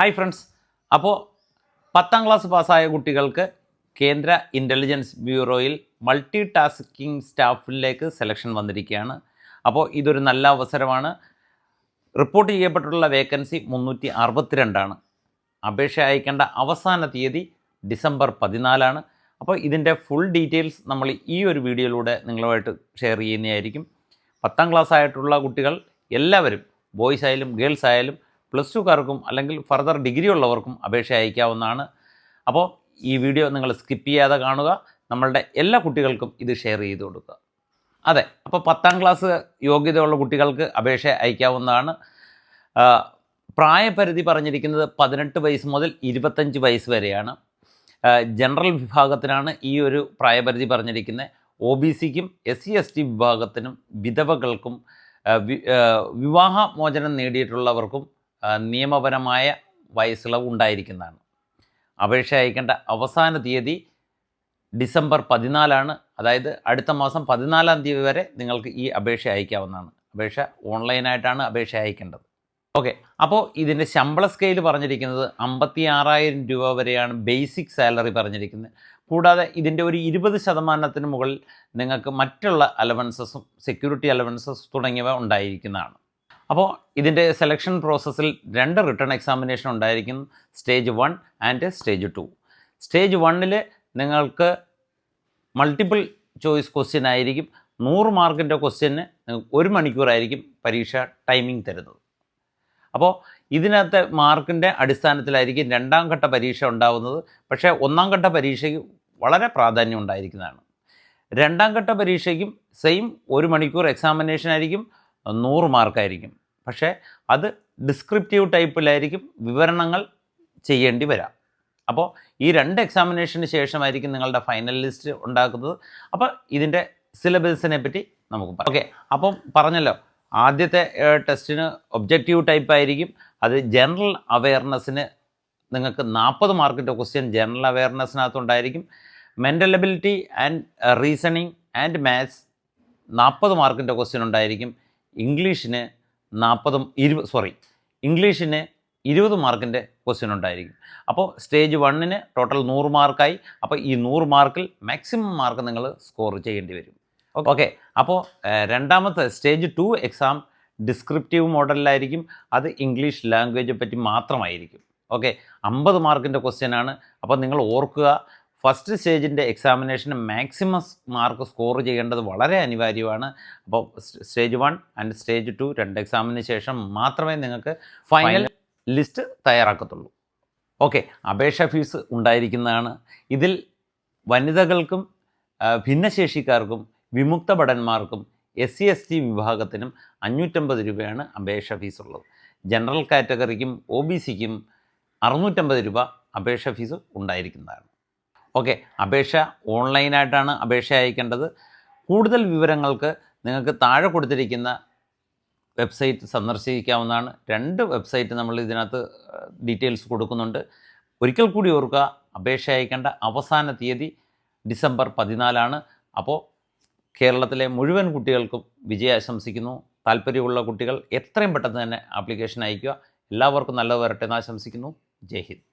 Hi friends. അപ്പോൾ പത്താം class പാസ്സായ കുട്ടികൾക്ക് കേന്ദ്ര ഇന്റലിജൻസ് ബ്യൂറോയിൽ മൾട്ടി ടാസ്കിംഗ് സ്റ്റാഫിലേക്ക് സെലക്ഷൻ വന്നിരിക്കുകയാണ്. അപ്പോൾ ഇതൊരു നല്ല അവസരമാണ്. റിപ്പോർട്ട് ചെയ്യപ്പെട്ടിട്ടുള്ള വേക്കൻസി മുന്നൂറ്റി അറുപത്തിരണ്ടാണ് അപേക്ഷ അയക്കേണ്ട അവസാന തീയതി ഡിസംബർ പതിനാലാണ്. അപ്പോൾ ഇതിന്റെ ഫുൾ ഡീറ്റെയിൽസ് നമ്മൾ ഈ ഒരു വീഡിയോയിലൂടെ നിങ്ങളുമായിട്ട് ഷെയർ ചെയ്യുന്നതായിരിക്കും. പത്താം ക്ലാസ് ആയിട്ടുള്ള കുട്ടികൾ എല്ലാവരും ബോയ്സ് ആയാലും ഗേൾസ് ആയാലും പ്ലസ് ടുക്കാർക്കും അല്ലെങ്കിൽ ഫർദർ ഡിഗ്രി ഉള്ളവർക്കും അപേക്ഷ അയക്കാവുന്നതാണ്. അപ്പോൾ ഈ വീഡിയോ നിങ്ങൾ സ്കിപ്പ് ചെയ്യാതെ കാണുക. നമ്മളുടെ എല്ലാ കുട്ടികൾക്കും ഇത് ഷെയർ ചെയ്ത് കൊടുക്കുക. അതെ അപ്പോൾ പത്താം ക്ലാസ് യോഗ്യതയുള്ള കുട്ടികൾക്ക് അപേക്ഷ അയക്കാവുന്നതാണ്. പ്രായപരിധി പറഞ്ഞിരിക്കുന്നത് പതിനെട്ട് വയസ്സ് മുതൽ ഇരുപത്തഞ്ച് വയസ്സ് വരെയാണ്. ജനറൽ വിഭാഗത്തിനാണ് ഈ ഒരു പ്രായപരിധി പറഞ്ഞിരിക്കുന്നത്. ഒ ബി സിക്കും എസ് സി എസ് ടി വിഭാഗത്തിനും വിധവകൾക്കും വിവാഹമോചനം നേടിയിട്ടുള്ളവർക്കും നിയമപരമായ വയസ്സിളവ് ഉണ്ടായിരിക്കുന്നതാണ്. അപേക്ഷ അയക്കേണ്ട അവസാന തീയതി ഡിസംബർ പതിനാലാണ്. അതായത് അടുത്ത മാസം പതിനാലാം തീയതി വരെ നിങ്ങൾക്ക് ഈ അപേക്ഷ അയക്കാവുന്നതാണ്. അപേക്ഷ ഓൺലൈനായിട്ടാണ് അപേക്ഷ അയക്കേണ്ടത്. ഓക്കെ അപ്പോൾ ഇതിന്റെ ശമ്പള സ്കെയിൽ പറഞ്ഞിരിക്കുന്നത് അമ്പത്തി ആറായിരം രൂപ വരെയാണ് ബേസിക് സാലറി പറഞ്ഞിരിക്കുന്നത്. കൂടാതെ ഇതിന്റെ ഒരു ഇരുപത് ശതമാനത്തിന് മുകളിൽ നിങ്ങൾക്ക് മറ്റുള്ള അലവൻസസും സെക്യൂരിറ്റി അലവൻസസ് തുടങ്ങിയവ ഉണ്ടായിരിക്കുന്നതാണ്. അപ്പോൾ ഇതിന്റെ സെലക്ഷൻ പ്രോസസ്സിൽ രണ്ട് റിട്ടേൺ എക്സാമിനേഷൻ ഉണ്ടായിരിക്കും stage one and stage two stage വണ്ണിൽ നിങ്ങൾക്ക് മൾട്ടിപ്പിൾ ചോയ്സ് ക്വസ്റ്റ്യൻ ആയിരിക്കും നൂറ് മാർക്കിന്റെ ക്വസ്റ്റ്യന് ഒരു മണിക്കൂറായിരിക്കും പരീക്ഷ ടൈമിംഗ് തരുന്നത്. അപ്പോൾ ഇതിനകത്തെ മാർക്കിന്റെ അടിസ്ഥാനത്തിലായിരിക്കും രണ്ടാം ഘട്ട പരീക്ഷ ഉണ്ടാവുന്നത് പക്ഷേ ഒന്നാം ഘട്ട പരീക്ഷയ്ക്ക് വളരെ പ്രാധാന്യം ഉണ്ടായിരിക്കുന്നതാണ്. രണ്ടാം ഘട്ട പരീക്ഷയ്ക്കും സെയിം ഒരു മണിക്കൂർ എക്സാമിനേഷൻ ആയിരിക്കും നൂറ് മാർക്കായിരിക്കും. പക്ഷേ അത് ഡിസ്ക്രിപ്റ്റീവ് ടൈപ്പിലായിരിക്കും വിവരണങ്ങൾ ചെയ്യേണ്ടി വരാം. അപ്പോൾ ഈ രണ്ട് എക്സാമിനേഷന് ശേഷമായിരിക്കും നിങ്ങളുടെ ഫൈനൽ ലിസ്റ്റ് ഉണ്ടാക്കുന്നത്. അപ്പോൾ ഇതിന്റെ സിലബസിനെ പറ്റി നമുക്ക് പറയാം. ഓക്കെ അപ്പം പറഞ്ഞല്ലോ ആദ്യത്തെ ടെസ്റ്റിന് ഒബ്ജക്റ്റീവ് ടൈപ്പ് ആയിരിക്കും. അത് ജനറൽ അവയർനെസ്സിന് നിങ്ങൾക്ക് നാൽപ്പത് മാർക്കിന്റെ question general അവയർനെസ്സിനകത്തുണ്ടായിരിക്കും mental ability and reasoning and maths നാൽപ്പത് മാർക്കിന്റെ ക്വസ്റ്റ്യൻ ഉണ്ടായിരിക്കും. ഇംഗ്ലീഷിന് നാൽപ്പതും ഇരുപത് സോറി ഇംഗ്ലീഷിന് ഇരുപത് മാർക്കിന്റെ ക്വസ്റ്റ്യൻ ഉണ്ടായിരിക്കും. അപ്പോൾ സ്റ്റേജ് വണ്ണിന് ടോട്ടൽ നൂറ് മാർക്കായി. അപ്പോൾ ഈ നൂറ് മാർക്കിൽ മാക്സിമം മാർക്ക് നിങ്ങൾ സ്കോർ ചെയ്യേണ്ടി വരും. ഓക്കെ അപ്പോൾ രണ്ടാമത്തെ സ്റ്റേജ് ടു എക്സാം ഡിസ്ക്രിപ്റ്റീവ് മോഡലിലായിരിക്കും അത് ഇംഗ്ലീഷ് ലാംഗ്വേജ് പറ്റി മാത്രമായിരിക്കും. ഓക്കെ അമ്പത് മാർക്കിന്റെ ക്വസ്റ്റ്യൻ ആണ്. അപ്പോൾ നിങ്ങൾ ഓർക്കുക ഫസ്റ്റ് സ്റ്റേജിന്റെ എക്സാമിനേഷന് മാക്സിമം മാർക്ക് സ്കോർ ചെയ്യേണ്ടത് വളരെ അനിവാര്യമാണ്. അപ്പോൾ stage one and stage two രണ്ട് എക്സാമിന് ശേഷം മാത്രമേ നിങ്ങൾക്ക് ഫൈനൽ ലിസ്റ്റ് തയ്യാറാക്കത്തുള്ളൂ. ഓക്കെ അപേക്ഷ ഫീസ് ഉണ്ടായിരിക്കുന്നതാണ്. ഇതിൽ വനിതകൾക്കും ഭിന്നശേഷിക്കാർക്കും വിമുക്ത ഭടന്മാർക്കും എസ് സി എസ് ടി വിഭാഗത്തിനും അഞ്ഞൂറ്റമ്പത് രൂപയാണ് അപേക്ഷ ഫീസ് ഉള്ളത് ജനറൽ കാറ്റഗറിക്കും ഒ ബി സിക്കും അറുന്നൂറ്റമ്പത് രൂപ അപേക്ഷ ഫീസ് ഉണ്ടായിരിക്കുന്നതാണ്. ഓക്കെ അപേക്ഷ ഓൺലൈനായിട്ടാണ് അപേക്ഷ അയക്കേണ്ടത്. കൂടുതൽ വിവരങ്ങൾക്ക് നിങ്ങൾക്ക് താഴെ കൊടുത്തിരിക്കുന്ന വെബ്സൈറ്റ് സന്ദർശിക്കാവുന്നതാണ്. രണ്ട് വെബ്സൈറ്റ് നമ്മൾ ഇതിനകത്ത് ഡീറ്റെയിൽസ് കൊടുക്കുന്നുണ്ട്. ഒരിക്കൽ കൂടി ഓർക്കുക അപേക്ഷ അയക്കേണ്ട അവസാന തീയതി ഡിസംബർ പതിനാലാണ്. അപ്പോൾ കേരളത്തിലെ മുഴുവൻ കുട്ടികൾക്കും വിജയം ആശംസിക്കുന്നു താല്പര്യമുള്ള കുട്ടികൾ എത്രയും പെട്ടെന്ന് തന്നെ ആപ്ലിക്കേഷൻ അയയ്ക്കുക എല്ലാവർക്കും നല്ലത് വരട്ടെ എന്ന് ആശംസിക്കുന്നു. ജയ് ഹിന്ദ്.